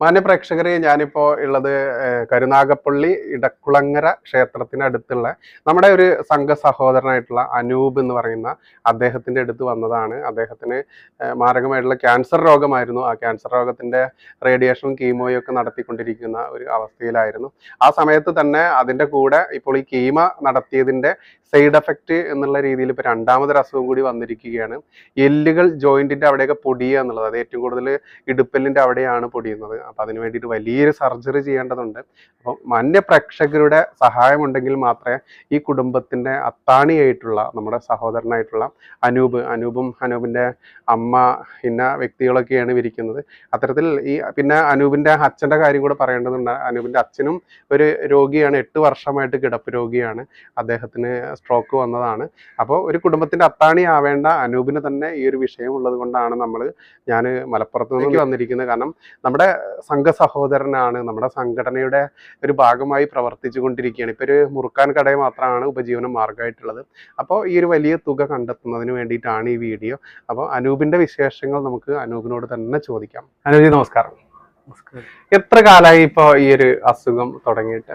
മാന്യ പ്രേക്ഷകരെ ഞാനിപ്പോ ഉള്ളത് കരുനാഗപ്പള്ളി ഇടക്കുളങ്ങര ക്ഷേത്രത്തിനടുത്തുള്ള നമ്മുടെ ഒരു സംഘ സഹോദരനായിട്ടുള്ള അനൂപ് എന്ന് പറയുന്ന അദ്ദേഹത്തിന്റെ അടുത്ത് വന്നതാണ്. അദ്ദേഹത്തിന് മാരകമായിട്ടുള്ള ക്യാൻസർ രോഗമായിരുന്നു. ആ ക്യാൻസർ രോഗത്തിന്റെ റേഡിയേഷനും കീമോയും ഒക്കെ നടത്തിക്കൊണ്ടിരിക്കുന്ന ഒരു അവസ്ഥയിലായിരുന്നു. ആ സമയത്ത് തന്നെ അതിന്റെ കൂടെ ഇപ്പോൾ ഈ കീമ നടത്തിയതിന്റെ സൈഡ് എഫക്റ്റ് എന്നുള്ള രീതിയിൽ ഇപ്പോൾ രണ്ടാമതൊരു അസുഖം കൂടി വന്നിരിക്കുകയാണ്. എല്ലുകൾ ജോയിന്റിന്റെ അവിടെയൊക്കെ പൊടിയുക എന്നുള്ളത്. അത് ഏറ്റവും കൂടുതൽ ഇടുപ്പല്ലിന്റെ അവിടെയാണ് പൊടിയുന്നത്. അപ്പൊ അതിന് വേണ്ടിയിട്ട് വലിയൊരു സർജറി ചെയ്യേണ്ടതുണ്ട്. അപ്പം മാന്യ പ്രേക്ഷകരുടെ സഹായമുണ്ടെങ്കിൽ മാത്രമേ ഈ കുടുംബത്തിന്റെ അത്താണിയായിട്ടുള്ള നമ്മുടെ സഹോദരനായിട്ടുള്ള അനൂപ് അനൂപും അനൂപിന്റെ അമ്മ ഇന്ന വ്യക്തികളൊക്കെയാണ് ഇരിക്കുന്നത്. അത്തരത്തിൽ ഈ പിന്നെ അനൂപിന്റെ അച്ഛന്റെ കാര്യം കൂടെ പറയേണ്ടതുണ്ട്. അനൂപിന്റെ അച്ഛനും ഒരു രോഗിയാണ് എട്ട് വർഷമായിട്ട് കിടപ്പ് രോഗിയാണ്. അദ്ദേഹത്തിന് സ്ട്രോക്ക് വന്നതാണ്. അപ്പോൾ ഒരു കുടുംബത്തിന്റെ അത്താണി ആവേണ്ട അനൂപിന് തന്നെ ഈ ഒരു വിഷയം ഉള്ളത് കൊണ്ടാണ് നമ്മൾ ഞാൻ മലപ്പുറത്ത് നിന്ന് വന്നിരിക്കുന്നത്. കാരണം നമ്മുടെ സംഘ സഹോദരനാണ് നമ്മുടെ സംഘടനയുടെ ഒരു ഭാഗമായി പ്രവർത്തിച്ചു കൊണ്ടിരിക്കുകയാണ്. ഇപ്പൊ ഒരു മുറുക്കാൻ കട മാത്രമാണ് ഉപജീവന മാർഗമായിട്ടുള്ളത് അപ്പോൾ ഈ ഒരു വലിയ തുക കണ്ടെത്തുന്നതിന് വേണ്ടിയിട്ടാണ് ഈ വീഡിയോ. അപ്പോൾ അനൂപിന്റെ വിശേഷങ്ങൾ നമുക്ക് അനൂപിനോട് തന്നെ ചോദിക്കാം. അനൂപ് നമസ്കാരം. എത്ര കാലമായി ഇപ്പൊ ഈ ഒരു അസുഖം തുടങ്ങിയിട്ട്?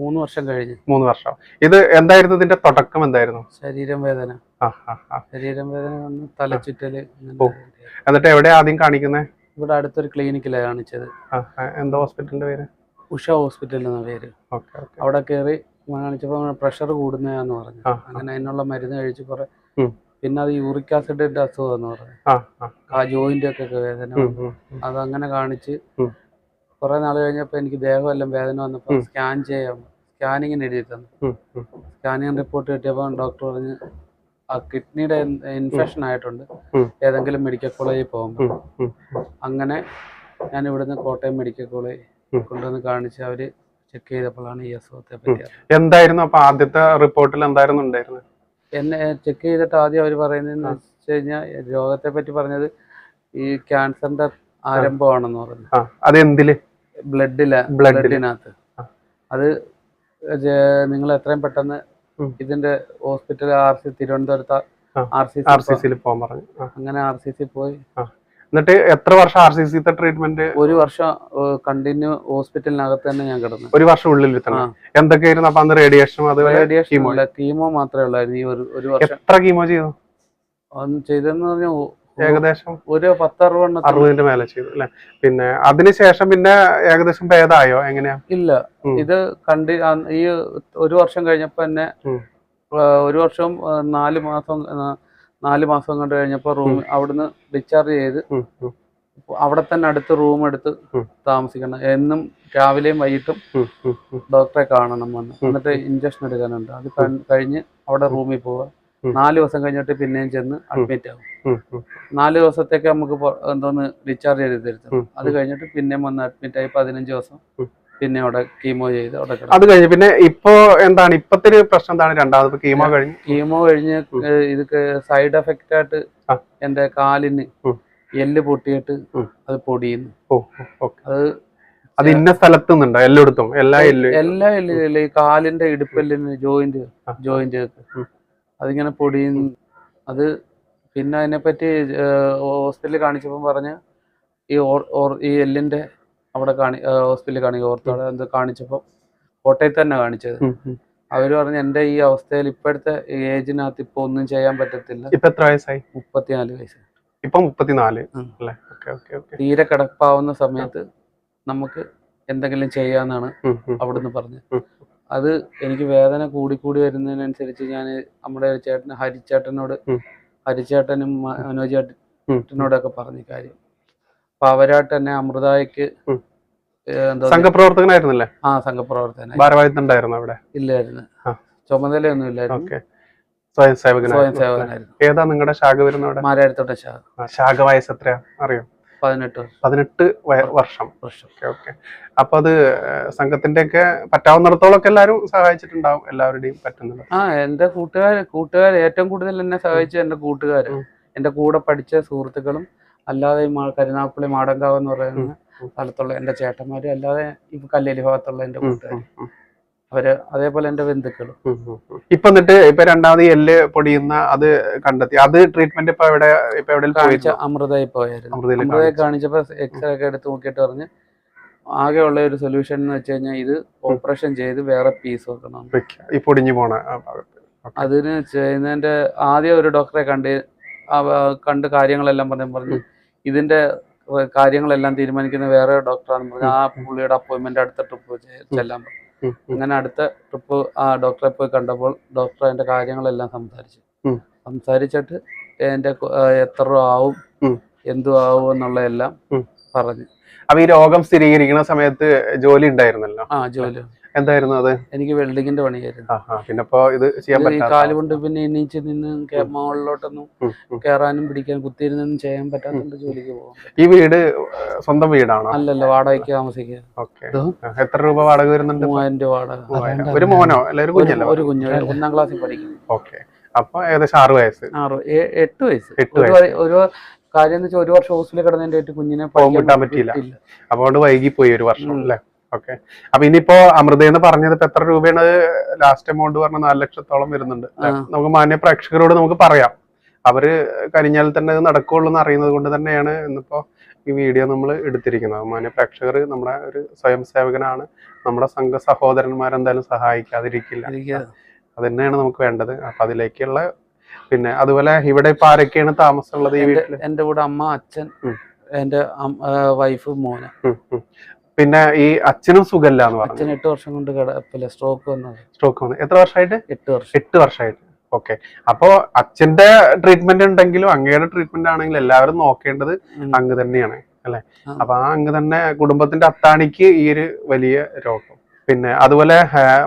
മൂന്ന് വർഷം കഴിഞ്ഞു. മൂന്ന് വർഷം. ഇത് എന്തായിരുന്നു ഇതിന്റെ തുടക്കം എന്തായിരുന്നു? ശരീരം വേദന. ശരീരം വേദന തലച്ചുറ്റൽ എന്നിട്ട് എവിടെ ആദ്യം കാണിക്കുന്നത് ഇവിടെ അടുത്തൊരു ക്ലിനിക്കിലാണ് കാണിച്ചത്. എന്താ ഹോസ്പിറ്റലിന്റെ പേര്? ഉഷ ഹോസ്പിറ്റൽ എന്ന പേര് അവിടെ കയറി കാണിച്ചപ്പോൾ പ്രഷർ കൂടുന്നതാന്ന് പറഞ്ഞു. അങ്ങനെ അതിനുള്ള മരുന്ന് കഴിച്ച് കുറെ പിന്നെ അത് യൂറിക് ആസിഡിന്റെ അസുഖം എന്ന് പറഞ്ഞു. ആ ജോയിന്റ് ഒക്കെ വേദന. അതങ്ങനെ കാണിച്ച് കുറെ നാൾ കഴിഞ്ഞപ്പോൾ എനിക്ക് ദേഹമെല്ലാം വേദന വന്നപ്പോൾ സ്കാൻ ചെയ്യാം സ്കാനിങ്ങിന് എഴുതി തന്നു. സ്കാനിങ് റിപ്പോർട്ട് കിട്ടിയപ്പോൾ ഡോക്ടർ പറഞ്ഞ് കിഡ്നിയുടെ ഇൻഫെക്ഷൻ ആയിട്ടുണ്ട്. ഏതെങ്കിലും മെഡിക്കൽ കോളേജിൽ പോകുമ്പോൾ. അങ്ങനെ ഞാൻ ഇവിടുന്ന് കോട്ടയം മെഡിക്കൽ കോളേജ് കൊണ്ടുവന്ന് കാണിച്ച് അവർ ചെക്ക് ചെയ്തപ്പോഴാണ് ഈ അസുഖത്തെ പറ്റി എന്തായിരുന്നു അപ്പൊ ആദ്യത്തെ റിപ്പോർട്ടിൽ എന്തായിരുന്നു ഉണ്ടായിരുന്നത്? എന്നെ ചെക്ക് ചെയ്തിട്ട് ആദ്യം അവർ പറയുന്നതെന്ന് വെച്ച് കഴിഞ്ഞാൽ രോഗത്തെ പറ്റി പറഞ്ഞത് ഈ ക്യാൻസറിന്റെ ആരംഭമാണെന്ന് പറഞ്ഞു. അത് എന്തിൽ? ബ്ലഡില ബ്ലഡിനകത്ത്. അത് നിങ്ങൾ എത്രയും പെട്ടെന്ന്. ഇതിന്റെ ഹോസ്പിറ്റൽ ആർ സി തിരുവനന്തപുരത്ത്. ആർ സി ആർ സി സിയിൽ പോകാൻ പറഞ്ഞു. അങ്ങനെ ആർ സി സി പോയി. എന്നിട്ട് എത്ര വർഷം ആർ സി സിത്തെ ട്രീറ്റ്മെന്റ് ഒരു വർഷം കണ്ടിന്യൂ ഹോസ്പിറ്റലിനകത്ത് തന്നെ ഞാൻ കിടന്നു. ഒരു വർഷം ഉള്ളിൽ തന്നെ. എന്തൊക്കെയായിരുന്നു അപ്പൊ അന്ന് റേഡിയേഷൻ. കീമോ മാത്രമേ ഉള്ളായിരുന്നു. ഈ ഒരു വർഷം. എത്ര കീമോ ചെയ്തു? ചെയ്തെന്ന് പറഞ്ഞാൽ ഏകദേശം ഒരു പത്തറുപണ്ണം അറുപതിന്റെ മേലെ ചെയ്തു അല്ലെ? പിന്നെ അതിനുശേഷം പിന്നെ ഏകദേശം ഭേദമായോ? എങ്ങനെയാ? ഇല്ല. ഇത് കണ്ടി ഈ ഒരു വർഷം കഴിഞ്ഞപ്പോ തന്നെ ഒരു വർഷം നാല് മാസം നാല് മാസം കണ്ടു കഴിഞ്ഞപ്പോ റൂം അവിടുന്ന് ഡിസ്ചാർജ് ചെയ്ത് അവിടെ തന്നെ അടുത്ത് റൂം എടുത്ത്. താമസിക്കണം. എന്നും രാവിലെയും വൈകിട്ടും. ഡോക്ടറെ കാണണം വന്ന്. എന്നിട്ട് ഇഞ്ചക്ഷൻ എടുക്കാനുണ്ട്. അത് കഴി- കഴിഞ്ഞ് അവിടെ റൂമിൽ പോവുക. നാല് ദിവസം കഴിഞ്ഞിട്ട് പിന്നെയും ചെന്ന് അഡ്മിറ്റ് ആകും. നാല് ദിവസത്തേക്ക് നമുക്ക് എന്തോന്ന് ഡിസ്ചാർജ് ചെയ്ത് തരുത്തും അത് കഴിഞ്ഞിട്ട് പിന്നെയും വന്ന് അഡ്മിറ്റ് ആയി പതിനഞ്ച് ദിവസം പിന്നെ അവിടെ കീമോ ചെയ്ത് അവിടെ അത് കഴിഞ്ഞ് പിന്നെ ഇപ്പോ എന്താണ്? ഇപ്പത്തെ പ്രശ്നം എന്താണ്? രണ്ടാമത് കീമോ കഴിഞ്ഞ്? കീമോ കഴിഞ്ഞ്. ഇത് സൈഡ് എഫക്റ്റ് ആയിട്ട് എന്റെ കാലിന് എല്ല് പൊട്ടിയിട്ട് അത് പൊടിയുന്നു. അത് അത് ഇന്ന സ്ഥലത്ത് നിന്നുണ്ടോ? എല്ലായിടത്തും എല്ലാ എല്ല് എല്ലാ എല്ലിലും കാലിന്റെ ഇടുപ്പെല്ലിന് ജോയിന്റ് ജോയിന്റ്. അതിങ്ങനെ പൊടി അത് പിന്നെ അതിനെപ്പറ്റി ഹോസ്പിറ്റലിൽ കാണിച്ചപ്പോൾ പറഞ്ഞ് ഈ ഓർ ഓർ ഈ എല്ലിന്റെ അവിടെ കാണി ഹോസ്പിറ്റലിൽ കാണി ഓർത്തോടെ എന്ത് കാണിച്ചപ്പോൾ കോട്ടയത്ത് തന്നെ കാണിച്ചത്. അവർ പറഞ്ഞു എന്റെ ഈ അവസ്ഥയിൽ ഇപ്പോഴത്തെ ഏജിനകത്ത് ഇപ്പൊ ഒന്നും ചെയ്യാൻ പറ്റത്തില്ല. ഇപ്പൊ എത്ര വയസ്സായി? മുപ്പത്തിനാല് വയസ്സ്. ഇപ്പൊ മുപ്പത്തിനാല്. തീരെ കിടപ്പാവുന്ന സമയത്ത് നമുക്ക് എന്തെങ്കിലും ചെയ്യാന്നാണ്. അവിടുന്ന് പറഞ്ഞത്. അത് എനിക്ക് വേദന കൂടി കൂടി വരുന്നതിനനുസരിച്ച് ഞാൻ നമ്മുടെ ചേട്ടൻ ഹരിച്ചേട്ടനോട്. ഹരിച്ചേട്ടനും മനോജ് ചേട്ടനോടൊക്കെ പറഞ്ഞ കാര്യം. അപ്പൊ അവരായിട്ട് തന്നെ അമൃതായ്ക്ക്. സംഘപ്രവർത്തകനായിരുന്നല്ലേ? ആ സംഘപ്രവർത്തന ഭാരവാഹിത്വം ഉണ്ടായിരുന്നു അവിടെ? ഇല്ലായിരുന്നു. ചുമതലയൊന്നും ഇല്ലായിരുന്നു സ്വയം സേവകനായിരുന്നു ഏതാ നിങ്ങളുടെ ശാഖ വരുന്ന അവിടെ? ശാഖ വയസ്സ് എത്രയാ? അറിയോ? പതിനെട്ട് പതിനെട്ട് വർഷം. വർഷം. Okay okay. അപ്പൊ അത് സംഘത്തിന്റെ ഒക്കെ പറ്റാവുന്നിടത്തോളം ഒക്കെ എല്ലാവരും സഹായിച്ചിട്ടുണ്ടാവും എല്ലാവരുടെയും പറ്റുന്നത്. ആ എന്റെ കൂട്ടുകാർ കൂട്ടുകാർ ഏറ്റവും കൂടുതൽ എന്നെ സഹായിച്ച എന്റെ കൂട്ടുകാര്. എന്റെ കൂടെ പഠിച്ച സുഹൃത്തുക്കളും അല്ലാതെ ഈ മാ- മാടങ്കാവ് എന്ന് പറയുന്ന സ്ഥലത്തുള്ള എന്റെ ചേട്ടന്മാരും അല്ലാതെ ഈ കല്ലേലി ഭാഗത്തുള്ള എന്റെ കൂട്ടുകാരും. കൂട്ടുകാർ. അവർ അതേപോലെ എന്റെ ബന്ധുക്കളും. ഇപ്പൊ എന്നിട്ട് ഇപ്പൊ രണ്ടാമത് എല്ല് പൊടിയുന്ന അത് കണ്ടെത്തി. അത് ട്രീറ്റ്മെന്റ് ഇപ്പൊ എവിടെ ഇപ്പൊ എവിടെ കാണിച്ച അമൃതയിൽ പോയായിരുന്നു. അമൃതയിൽ അമൃതയെ കാണിച്ചപ്പോ എക്സ്റേ ഒക്കെ എടുത്ത് നോക്കിയിട്ട് പറഞ്ഞ് ഉള്ള ഒരു സൊല്യൂഷൻ എന്ന് വെച്ച് കഴിഞ്ഞാൽ ഇത് ഓപ്പറേഷൻ ചെയ്ത് വേറെ പീസ് വെക്കണം. ഈ പൊടിഞ്ഞു പോണ അതിന് ചെയ്യുന്നതിന്റെ ആദ്യം ഒരു ഡോക്ടറെ കണ്ട് കണ്ട് കാര്യങ്ങളെല്ലാം പറഞ്ഞു പറഞ്ഞു ഇതിന്റെ കാര്യങ്ങളെല്ലാം തീരുമാനിക്കുന്ന വേറെ ഡോക്ടറാണെന്ന് പറഞ്ഞു ആ പുള്ളിയുടെ അപ്പോയിന്റ്മെന്റ് അടുത്ത ട്രിപ്പ് ചെല്ലാൻ പറഞ്ഞു. അങ്ങനെ അടുത്ത ട്രിപ്പ് ആ ഡോക്ടറെ പോയി കണ്ടപ്പോൾ ഡോക്ടർ അതിന്റെ കാര്യങ്ങളെല്ലാം സംസാരിച്ചു. സംസാരിച്ചിട്ട് എന്റെ എത്ര രൂപ ആവും എന്തു ആവും എന്നുള്ള എല്ലാം പറഞ്ഞു. അപ്പൊ ഈ രോഗം സ്ഥിരീകരിക്കുന്ന സമയത്ത് ജോലി ഉണ്ടായിരുന്നല്ലോ? ആ ജോലി. എന്തായിരുന്നു അത്? എനിക്ക് വെൽഡിങ്ങിന്റെ പണിയായിരുന്നു. പിന്നെ ഇപ്പോ ഇത് ചെയ്യാൻ കാലുകൊണ്ട് കാൽ കൊണ്ട് പിന്നെ എണീച്ച് നിന്ന് മുകളിലോട്ടൊന്നും കേറാനും. കയറാനും പിടിക്കാനും കുത്തിയിരുന്നൊന്നും ചെയ്യാൻ പറ്റാത്തതുകൊണ്ട് ജോലിക്ക് പോകാം ഈ വീട് സ്വന്തം വീടാണോ? അല്ലല്ല വാടകയ്ക്ക് താമസിക്കുക. എത്ര രൂപ വാടക വരുന്നുണ്ട് മൂവായിരം രൂപ വാടക. ഒരു മോനോ? അല്ല ഒരു കുഞ്ഞല്ലോ? ഒരു കുഞ്ഞു ഒന്നാം ക്ലാസ്സിൽ പഠിക്കുന്നു. ഓക്കെ. അപ്പൊ ഏകദേശം ആറ് വയസ്സ്. ആറ് എട്ട് വയസ്സ്. എട്ട് ഒരു കാര്യം എന്ന് വെച്ചാൽ ഒരു വർഷം ഹോസ്റ്റലിൽ കിടന്നതിന്റെ കുഞ്ഞിനെ പോകാൻ പറ്റിയില്ല. അപ്പൊ അതുകൊണ്ട് വൈകി പോയി ഒരു വർഷം അല്ലേ? ഓക്കെ അപ്പൊ ഇനിയിപ്പോ അമൃത എന്ന് പറഞ്ഞത് ഇപ്പൊ എത്ര രൂപയാണ്? ലാസ്റ്റ് എമൗണ്ട് പറഞ്ഞ നാല് ലക്ഷത്തോളം വരുന്നുണ്ട്. നമുക്ക് മാന്യ പ്രേക്ഷകരോട് നമുക്ക് പറയാം. അവർ കരിഞ്ഞാൽ തന്നെ ഇത് നടക്കുള്ളൂ എന്ന് അറിയുന്നത് കൊണ്ട് തന്നെയാണ് ഇന്നിപ്പോ ഈ വീഡിയോ നമ്മൾ എടുത്തിരിക്കുന്നത്. മാന്യ പ്രേക്ഷകർ നമ്മുടെ ഒരു സ്വയം സേവകനാണ്. നമ്മുടെ സംഘ സഹോദരന്മാരെന്തായാലും സഹായിക്കാതിരിക്കില്ല. അത് തന്നെയാണ് നമുക്ക് വേണ്ടത്. അപ്പൊ അതിലേക്കുള്ള പിന്നെ അതുപോലെ ഇവിടെ ഇപ്പൊ ആരൊക്കെയാണ് താമസമുള്ളത് ഈ വീട്ടിൽ എന്റെ കൂടെ അമ്മ അച്ഛൻ. എന്റെ വൈഫ് മോന്. പിന്നെ ഈ അച്ഛനും സുഖല്ല എന്ന് പറഞ്ഞു. അച്ഛൻ എട്ട് വർഷം കൊണ്ട് കിടപ്പില്ല സ്ട്രോക്ക് വന്നു. സ്ട്രോക്ക് വന്നു. എത്ര വർഷമായിട്ട്? എട്ട് വർഷം. എട്ട് വർഷമായിട്ട്. ഓക്കെ അപ്പോ അച്ഛന്റെ ട്രീറ്റ്മെന്റ് ഉണ്ടെങ്കിലും അങ്ങയുടെ ട്രീറ്റ്മെന്റ് ആണെങ്കിലും എല്ലാവരും നോക്കേണ്ടത് അങ്ങ് തന്നെയാണ് അല്ലെ. അപ്പൊ ആ അങ്ങ് തന്നെ കുടുംബത്തിന്റെ അത്താണിക്ക് ഈ ഒരു വലിയ രോഗം. പിന്നെ അതുപോലെ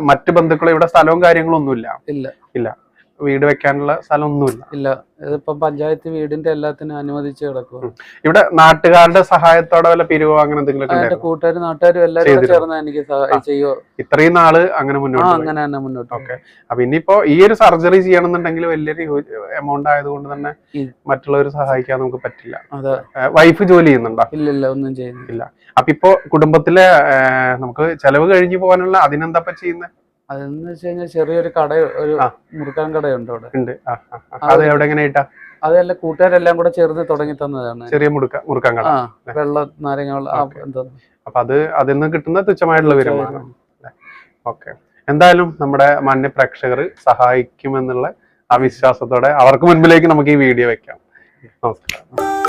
മറ്റു ബന്ധുക്കളും ബന്ധുക്കൾ ഇവിടെ സ്ഥലവും കാര്യങ്ങളും ഒന്നുമില്ല ഇല്ല. ഇല്ല. വീട് വെക്കാനുള്ള സ്ഥലം ഒന്നുമില്ല ഇല്ല. ഇതിപ്പോ പഞ്ചായത്ത് വീടിന്റെ എല്ലാത്തിനും അനുവദിച്ച് കിടക്കും ഇവിടെ നാട്ടുകാരുടെ സഹായത്തോടെ വല്ല പിരിവോ അങ്ങനെ എന്തെങ്കിലും കൂട്ടുകാരും നാട്ടുകാരും എല്ലാവരും ചേർന്ന് എനിക്ക് ചെയ്യോ ഇത്രയും നാൾ അങ്ങനെ മുന്നോട്ട്. അങ്ങനെ തന്നെ മുന്നോട്ട്. ഓക്കെ. അപ്പൊ ഇനിയിപ്പോ ഈ ഒരു സർജറി ചെയ്യണമെന്നുണ്ടെങ്കിൽ വലിയൊരു എമൗണ്ട് ആയതുകൊണ്ട് തന്നെ. മറ്റുള്ളവർ സഹായിക്കാൻ നമുക്ക് പറ്റില്ല. വൈഫ് ജോലി ചെയ്യുന്നുണ്ടോ? ഇല്ല ഇല്ല ഒന്നും ചെയ്യുന്നില്ല. അപ്പൊ ഇപ്പോ കുടുംബത്തിലെ നമുക്ക് ചെലവ് കഴിഞ്ഞു പോകാനുള്ള അതിനെന്താ ചെയ്യുന്നത് അതെന്ന് വെച്ച് കഴിഞ്ഞാൽ ചെറിയൊരു കട ഒരു മുറുക്കാൻ കടയുണ്ട് അവിടെ. ഉണ്ട്. അത് എവിടെ എങ്ങനെയായിട്ടാ അതെല്ലാം കൂട്ടുകാരെല്ലാം കൂടെ ചേർന്ന് തുടങ്ങി തന്നതാണ്. ചെറിയ മുറുക്കാൻ കട. വെള്ള നാരങ്ങ അപ്പൊ അത് അതിൽ നിന്ന് കിട്ടുന്ന തുച്ഛമായിട്ടുള്ള വരുമാനം. ഓക്കെ. എന്തായാലും നമ്മുടെ മാന്യ പ്രേക്ഷകർ സഹായിക്കുമെന്നുള്ള ആ വിശ്വാസത്തോടെ അവർക്ക് മുൻപിലേക്ക് നമുക്ക് ഈ വീഡിയോ വെക്കാം. നമസ്കാരം.